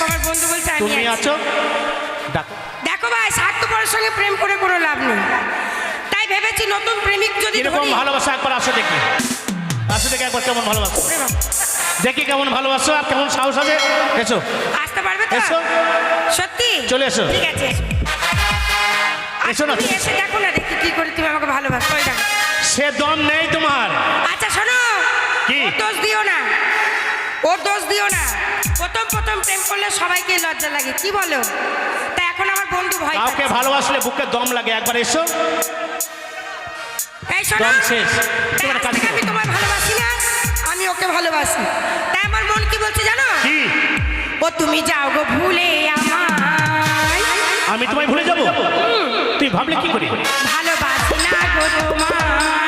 তোমার বন্ধু বলছে আমি আছো। দেখো দেখো ভাই স্বার্থপরের সঙ্গে প্রেম করে কোনো লাভ নেই। তাই ভেবেছি নতুন প্রেমিক যদি এরকম ভালোবাসা? একবার আসো দেখি। আসো দেখি একবার কেমন ভালোবাসো। দেখি কেমন ভালোবাসো আর কেমন সাহস হবে। এসো। আসতে পারবে তো? এসো। সত্যি? চলে এসো। ঠিক আছে। এসো না। এসে দেখো না দেখি কি করে তুমি আমাকে ভালোবাসো। সে দম নেই তোমার। আচ্ছা শোনো। কি? দোষ দিও না। ওর দোষ দিও না। প্রথম প্রথম প্রেম করলে সবাইকে লজ্জা লাগে কি বলো? তা এখন আমার বন্ধু ভাই কাউকে ভালোবাসলে বুকে দম লাগে একবার এসো। এই শোনো শেষ। তোমার কাছে আমি তোমায় ভালোবাসি না আমি ওকে ভালোবাসি। তাই আমার মন কি বলছে জানো? কি? ও তুমি যাও গো ভুলে আমায়। আমি তোমায় ভুলে যাব? তুই ভাবলে কি করি? ভালোবাসি না গো তোমায়।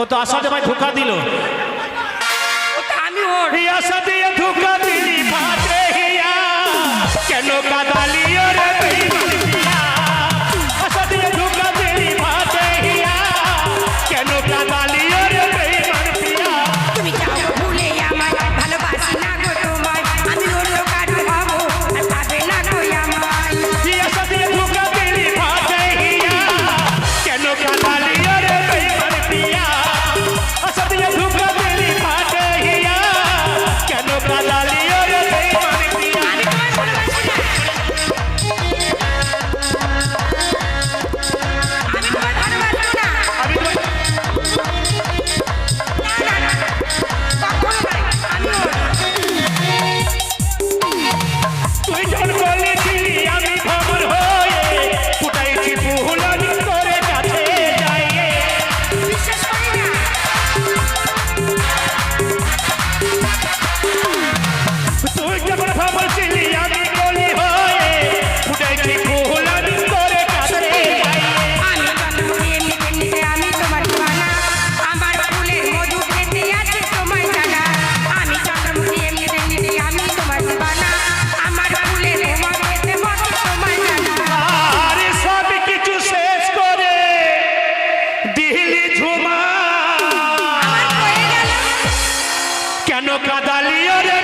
ও তো আসাদে ভাই ধোকা দিল। আমি ওর। এই আসাদে কেন কাদালিও রে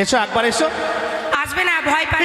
এসো একবার এসো। আসবে না ভয় পাই